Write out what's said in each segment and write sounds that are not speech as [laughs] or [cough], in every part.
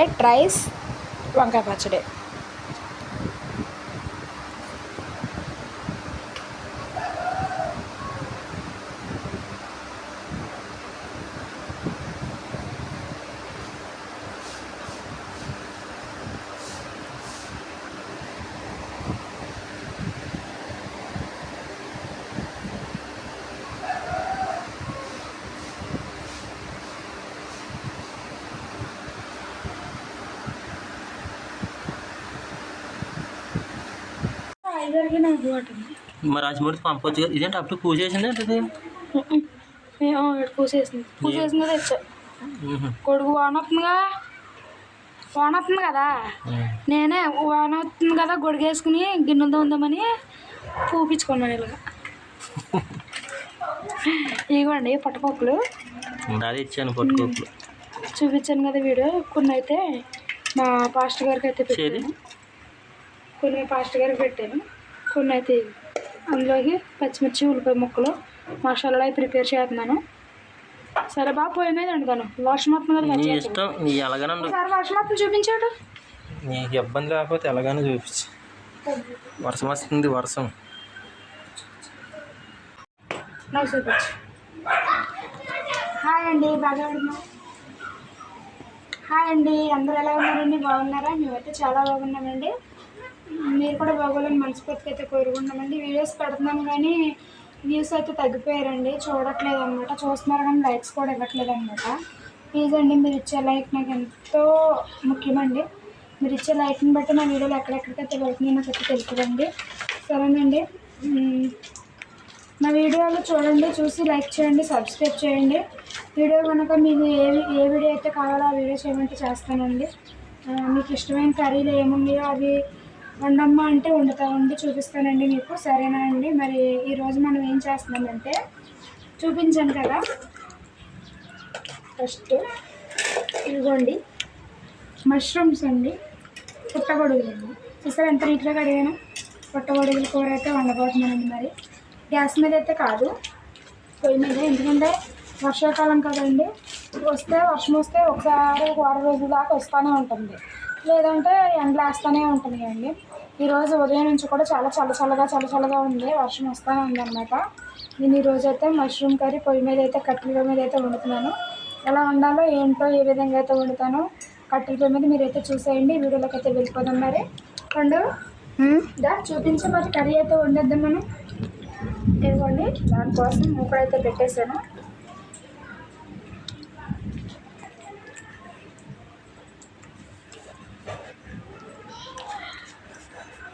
Plate rice వంకాయ పచ్చడి. మరి రాజమూర్తి పంపొచ్చు ఇదేంటి అప్పుడు పూజ చేసింది ఏంటి పూసేసింది పూసేసింది తెచ్చా. కొడుకు వాన వస్తుందిగా వాన వస్తుంది కదా నేనే వాన వస్తుంది కదా గొడుగు వేసుకుని గిన్నెలతో ఉందామని పూపించుకున్నాను ఇలాగా. [laughs] ఇదిగోండి పట్టపప్పులు. అది ఇచ్చాను పట్టుకోట్లు చూపించాను కదా వీడియో కొన్ని అయితే మా పాస్టర్ గారికి అయితే పెట్టాను. కొన్ని పాస్టర్ గారికి పెట్టాను. కొన్ని అయితే. అందులోకి పచ్చిమిర్చి ఉల్లిపాయ ముక్కలు మసాలాలు అవి ప్రిపేర్ చేస్తున్నాను. సరే బాగా పొయ్యి మీద వండుతాను. వర్షం వస్తుంది కదా నీ మంచిగా ఇష్టం నీ ఎలాగనే వర్షం వస్తుంది చూపించాడు. నీకు ఇబ్బంది లేకపోతే ఎలాగైనా చూపించు. వర్షం వస్తుంది వర్షం. హాయ్ అండి బాగా హాయ్ అండి అందరూ ఎలా ఉన్నారండి? బాగున్నారా? మేమైతే చాలా బాగున్నామండి. మీరు కూడా బాగోలేని మనస్ఫూర్తిగా అయితే కోరుకుంటామండి వీడియోస్ పెడుతున్నాను కానీ వ్యూస్ అయితే తగ్గిపోయారండి. చూడట్లేదు అనమాట చూస్తున్నారు కానీ లైక్స్ కూడా ఇవ్వట్లేదు అనమాట ప్లీజ్ అండి మీరు ఇచ్చే లైక్ నాకు ఎంతో ముఖ్యమండి. మీరు ఇచ్చే లైక్ని బట్టి నా వీడియోలు ఎక్కడెక్కడికైతే వెళ్తున్నాయో నాకు అయితే తెలుపుదండి సరేనండి. నా వీడియోలు చూడండి చూసి లైక్ చేయండి సబ్స్క్రైబ్ చేయండి. వీడియో కనుక మీకు ఏ ఏ వీడియో అయితే కావాలో ఆ వీడియో చేయమంటే చేస్తానండి. మీకు ఇష్టమైన కర్రీలు ఏమున్నాయో అవి వండమ్మ అంటే వండుతా ఉండి చూపిస్తానండి మీకు. సరేనా అండి? మరి ఈరోజు మనం ఏం చేస్తున్నామంటే చూపించాను కదా. ఫస్ట్ ఇదిగోండి. మష్రూమ్స్ అండి పుట్టగొడుగులు అండి చూసారు ఎంత నీట్గా కడిగాను? పుట్టగొడుగుల కూర అయితే వండబోతున్నానండి మరి. గ్యాస్ మీద అయితే కాదు. పొయ్యి మీద ఎందుకంటే వర్షాకాలం కదండి. వస్తే వర్షం వస్తే ఒకసారి వారం రోజుల దాకా వస్తూనే ఉంటుంది. లేదంటే ఎండలు వేస్తూనే ఉంటుంది అండి ఈరోజు ఉదయం నుంచి కూడా చాలా చల్ల చల్లగా చల్ల చల్లగా ఉంది. వర్షం వస్తూనే ఉంది అనమాట నేను ఈరోజు అయితే మష్రూమ్ కర్రీ పొయ్యి మీద అయితే కట్టెల మీద అయితే వండుతున్నాను. ఎలా వండాలో ఏంటో ఏ విధంగా అయితే వండుతానో కట్టెల పొయ్యి మీద మీరైతే చూసేయండి. వీడియోలోకి అయితే వెళ్ళిపోదాం మరి. రెండు దా చూపించి మరి కర్రీ అయితే వండేద్దాం మనం. ఇదిగోండి దానికోసం మూకుడైతే పెట్టేశాను.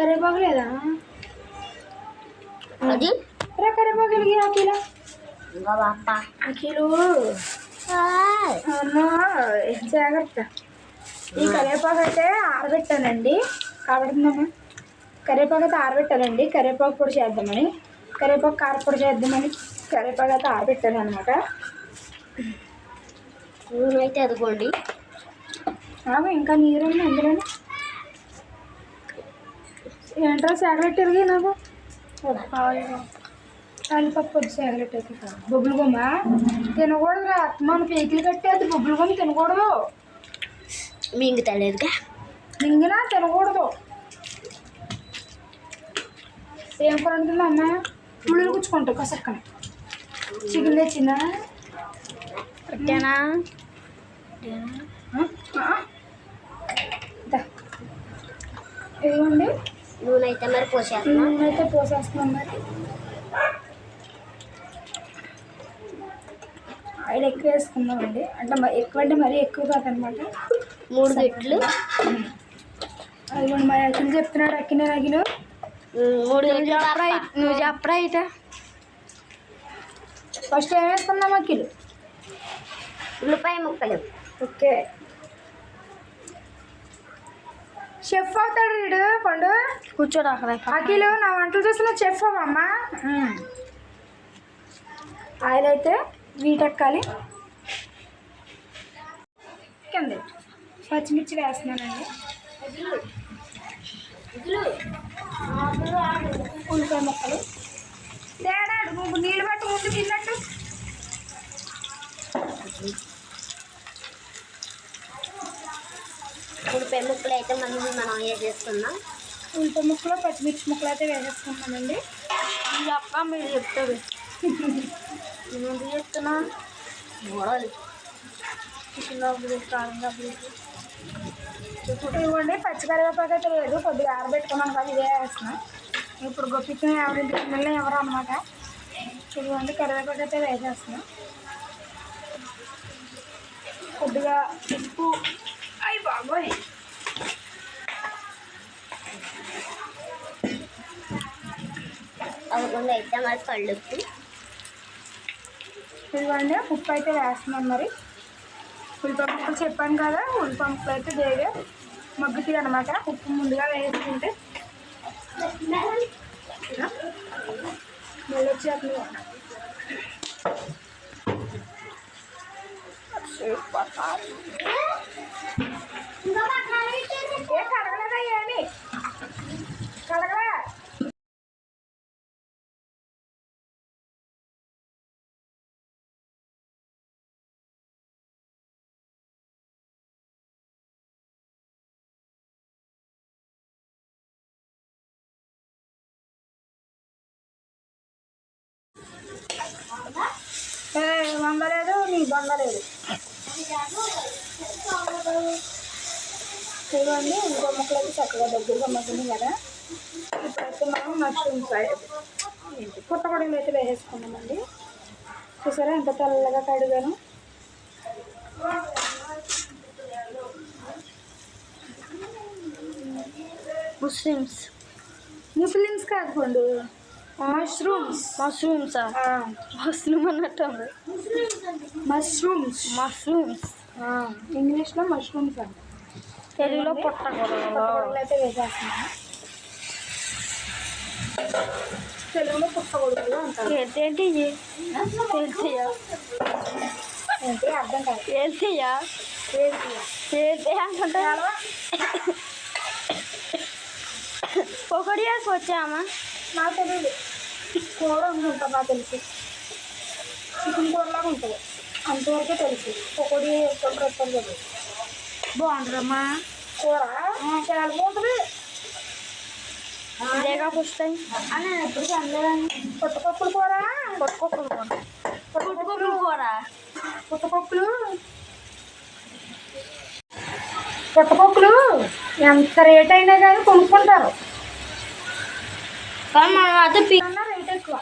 కరివేపాకు లేదా అది? రా కరివేపాకులకి ఆ కిలో ఆ కిలో అమ్మా జాగ్రత్త. ఈ కరివేపాకు అయితే ఆరబెట్టానండి. కాబడుతుందమ్మా కరివేపాకు అయితే ఆరబెట్టానండి. కరివేపాకు పొడి చేద్దామని. కరివేపాకు కారపొడి చేద్దామని కరివేపాకు అయితే ఆరబెట్టాను అనమాట నూనె అయితే అదిగోండి ఇంకా నీరు ఉంది అందులోనే. ఏంట్రా సేగలెట్టారు నాకు? కాలిపప్పు వద్దు సేగలెట్టారు బొబ్బులు బొమ్మ తినకూడదురా. మన పీకిలు కట్టేది బొబ్బులు బొమ్మ తినకూడదు. మీకు తెలియదుగా మింగినా తినకూడదు. ఏం కూర వండుతుందా అమ్మ ముళ్ళు గుచ్చుకుంటావు కసక్కన. చికెన్ తెచ్చిందా? పెట్టానా. ఇదిగోండి. నూనె అయితే మరి పోసేస్తున్నా. నూనె అయితే పోసేస్తున్నాం మరి. ఆయిల్ ఎక్కువ వేసుకుందామండి అంటే మరి ఎక్కువ అంటే మరీ ఎక్కువ కాదనమాట. మూడు గిట్లు అదిగోండి మరి అఖిలు చెప్తున్నాడు అక్కిన అఖిలు. ఉమ్, మూడు నువ్వు చెప్పరా అయితే ఫస్ట్ ఏం వేసుకుందాం అఖిలు? ఉల్లిపాయ ముక్కలు. ఓకే. చెఫ్ అవుతాడు వీడు పండు. కూర్చోడు అక్కడ. అఖిలు నా వంటలు చూసిన చెఫ్ అమ్మా ఆయిల్ అయితే వీటెక్కాలి కింద. పచ్చిమిర్చి వేస్తున్నానండి. ఉల్లిపాయ ముక్కలు. తేడా నువ్వు నీళ్ళు పట్టు ముందు తిన్నట్టు ఉల్లిపాయ ముక్కలు అయితే మనం మనం వేసేసుకుందాం ఉల్లిపాయ ముక్కలు పచ్చిమిర్చి ముక్కలు అయితే వేసేసుకుంటామండి అక్క మీరు చెప్తారు. నేను ఎందుకు చెప్తున్నా చూడాలి చికెన్ కారం ఇవ్వండి పచ్చికరివేపాకు అయితే లేదు కొద్దిగా ఆరబెట్టుకున్నాను కదా ఇదే వేస్తున్నాం. ఇప్పుడు గొప్పించిన ఎవరింటి పిల్లలు ఎవరు అనమాట. ఇదిగోండి కరివేపాకు అయితే వేసేస్తున్నాం. కొద్దిగా ఉప్పు. అయ్యి బాబోయ్. అవ్వకుండా అయితే మరి కళ్ళుప్పు ఇదిగోండి ఉప్పు అయితే వేస్తున్నాం మరి. ఉల్లిపాయ ముక్కలు చెప్పాను కదా ఉల్లిపాయ ముక్కలు అయితే వేగే మగ్గుతాయి అనమాట ఉప్పు ముందుగా వేసుకుంటే మళ్ళీ వచ్చేస్తుంది. ఏ ఏ వందలేదు నీ దొంగలేదు. చూడండి ఇంకో ముక్కలకి చక్కగా దగ్గరగా మగ్గింది కదా. ఇప్పుడైతే మనం మష్రూమ్స్ ఏంటి? పుట్టగొడుగులు అయితే వేసేసుకున్నామండి చూసారా ఎంత తెల్లగా కడిగాను. ముస్లిమ్స్. ముస్లిమ్స్ కాదు మష్రూమ్స్ మష్రూమ్సా మష్రూమ్ అన్నట్టు మష్రూమ్స్ మష్రూమ్స్ ఇంగ్లీష్లో మష్రూమ్స్ అంట. తెలుగులో పుట్టగొడుగులు అయితే వేసేస్తున్నాను తెలుగులో పుట్టగొడుగులు అంటారు. ఏంటి ఏంటి? అర్థం కాదు. తేల్తయ్యా ఏంటి తేల్తే అనుకుంటా. ఒకటి వచ్చామా? నాకు తెలియదు. కూర అనుకుంటా నాకు తెలిసి. చికెన్ కూరలాగా ఉంటుంది. అంతవరకే తెలుసు. ఒకటి ఎప్పుడు వస్తుంది కదా బాగుంటుందమ్మా. కూర? చాలా బాగుంటుంది. ఇదేగా పుస్తాయి అని ఎప్పుడు తినలేదండి. పుట్టపప్పులు కూర? పుట్టుకోకులు కూర. పుట్టుకోకులు కూర. పుట్టపప్పులు? పుట్టపప్పులు? ఎంత రేట్ అయినా కానీ కొనుక్కుంటారు. కానీ మనం అయితే పి కన్నా రేట్ ఎక్కువ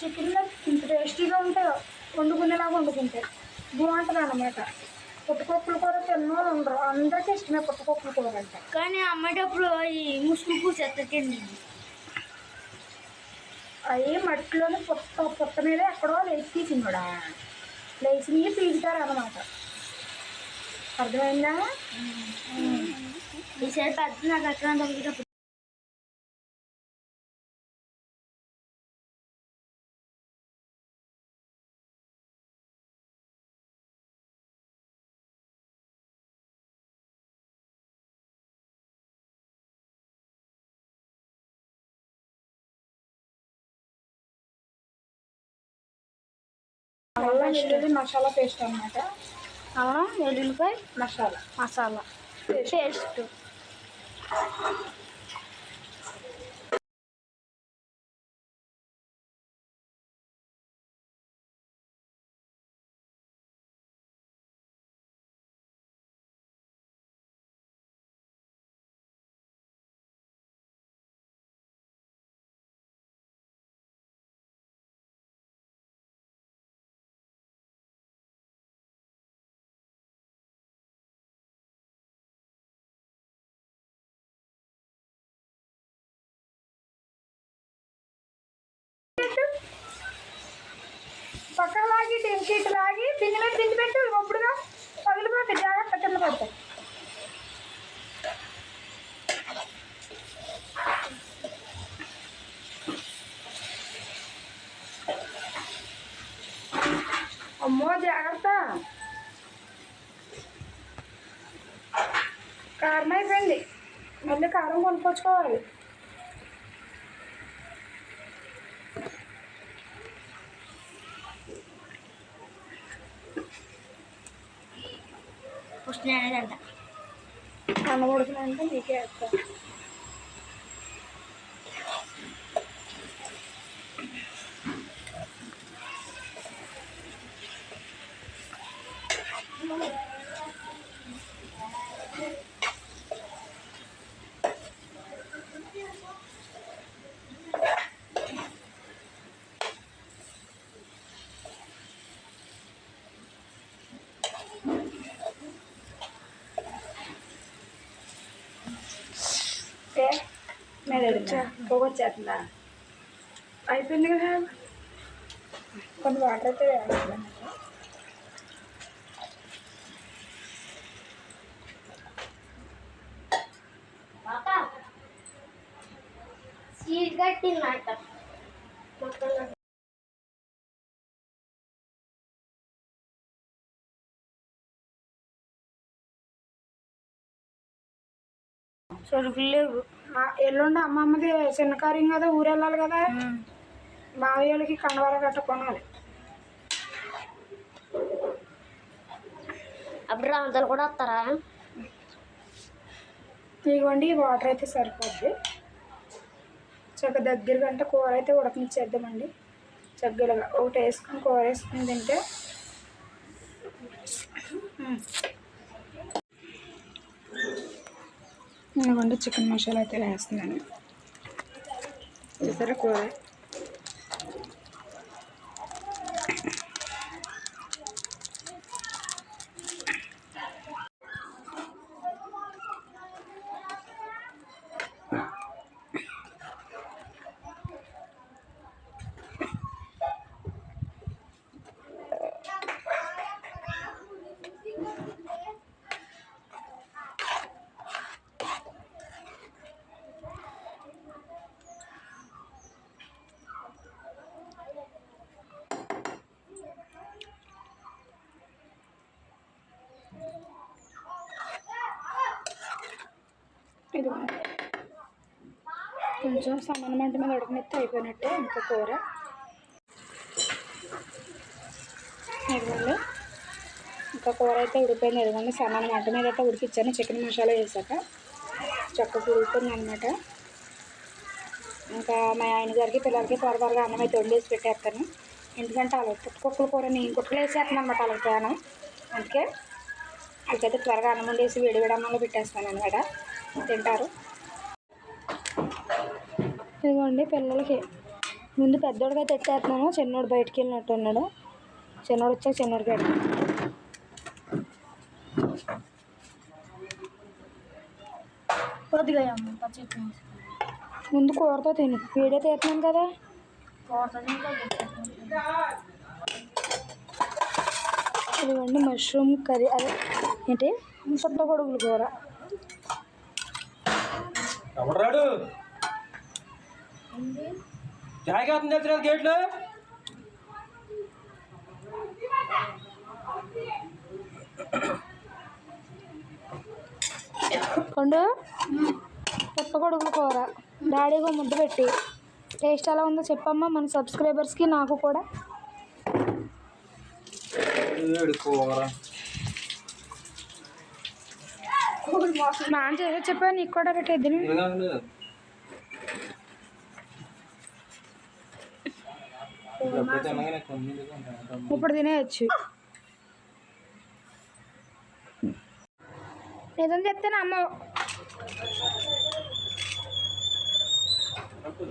చికెన్లో ఇంత టేస్టీగా ఉంటాయో వండుకునేలాగా వండుకుంటే బాగుంటుంది అన్నమాట. పుట్టపప్పులు కూర తిన్నోళ్ళు ఉండరు. అందరికీ ఇష్టమే పుట్టపప్పులు కూర అంటే. కానీ అమ్మేటప్పుడు ఈ ముసుగు పూసేస్తుంది అవి మట్టిలోని పుట్ట పుట్ట మీద ఎక్కడో లేచి తీసిండా లేచి తీస్తారు అన్నమాట అర్థమైందా? ఈసారి పెద్ద నాకు ఎక్కడ వెల్లుల్లి మసాలా పేస్ట్ అన్నమాట. అవునా? వెల్లుల్లిపాయ మసాలా. మసాలా. పేస్ట్ లాగి టింకి ఇటు లాగి పిండి మీద పిండి పెట్టు ఒప్పుడుగా పగిలిపోతాయి జాగ్రత్త కింద పడతాయి. అమ్మో జాగ్రత్త. కారం అయిపోయింది. మళ్ళీ కారం కొనుక్కొచ్చుకోవాలి. ఫస్ట్ నేనేదంట అన్నం ఉడికినంటే నీకే వేస్తాను పోగొచ్చేస్తుందా అయిపోయింది కదా? కొన్ని వాటర్ అయితే సీట్ కట్టిందట మొత్తం సరుకులు లేవు. ఎల్లుండి అమ్మమ్మది చిన్న కార్యం కదా ఊరు వెళ్ళాలి కదా. మావయ్య వాళ్ళకి కండవార గట్ట కొనాలి. అప్పుడు రాంతలు కూడా వస్తారా? ఇదిగోండి వాటర్ అయితే సరిపోద్ది. చక్క దగ్గరగా అంటే కూర అయితే ఉడకనిచ్చేద్దామండి. చక్కగా ఒకటి వేసుకుని కూర వేసుకుని తింటే ఇదిగోండి చికెన్ మసాలా అయితే వేస్తున్నాను. చూసారా కూర. ఇదిగోండి కొంచెం సమాన మంట మీద ఉడకనెత్తే అయిపోయినట్టే ఇంకా కూర. ఇదిగోండి. ఇంకా కూర అయితే ఉడిపోయింది ఇదిగోండి సమాన మంట మీద అయితే ఉడికిచ్చాను. చికెన్ మసాలా వేసాక చక్కగా ఉడుకుతుంది అనమాట ఇంకా మా ఆయన గారికి పిల్లలకి త్వర త్వరగా అన్నం అయితే వండేసి పెట్టేస్తాను. ఎందుకంటే అలా కుక్కల కూర నేను కుక్కలు వేసేస్తాను అనమాట అలా అందుకే వాళ్ళకైతే త్వరగా అన్నం వండేసి వేడి వేడి అన్నంలో పెట్టేస్తాను అనమాట. తింటారు. ఇదిగోండి పిల్లలకి. ముందు పెద్దోడికి అయితే ఎట్టేస్తున్నాను చిన్నోడు బయటికి వెళ్ళినట్టు ఉన్నాడు. చిన్నోడు వచ్చాక చిన్నోడికి పెడతాను కొద్దిగా ముందు కూరతో తిను. వీడియో తీస్తున్నాను కదా. ఇదిగోండి మష్రూమ్ కర్రీ అదే ఏంటి? పుట్ట గొడుగుల కూర ఎవడు రాడు? జాయిగా అవుతుంది తెలిసిన గేట్లు? కొండు పుట్ట గొడుగుల కూర డాడీగా ముద్ద పెట్టి. టేస్ట్ ఎలా ఉందో చెప్పమ్మా మన సబ్స్క్రైబర్స్కి నాకు కూడా. కూర నాన్న చేసే చెప్పా నీకు కూడా పెట్టేద్దు ఇప్పుడు తినేయచ్చు. నిజం చెప్తే అమ్మ అప్పుడు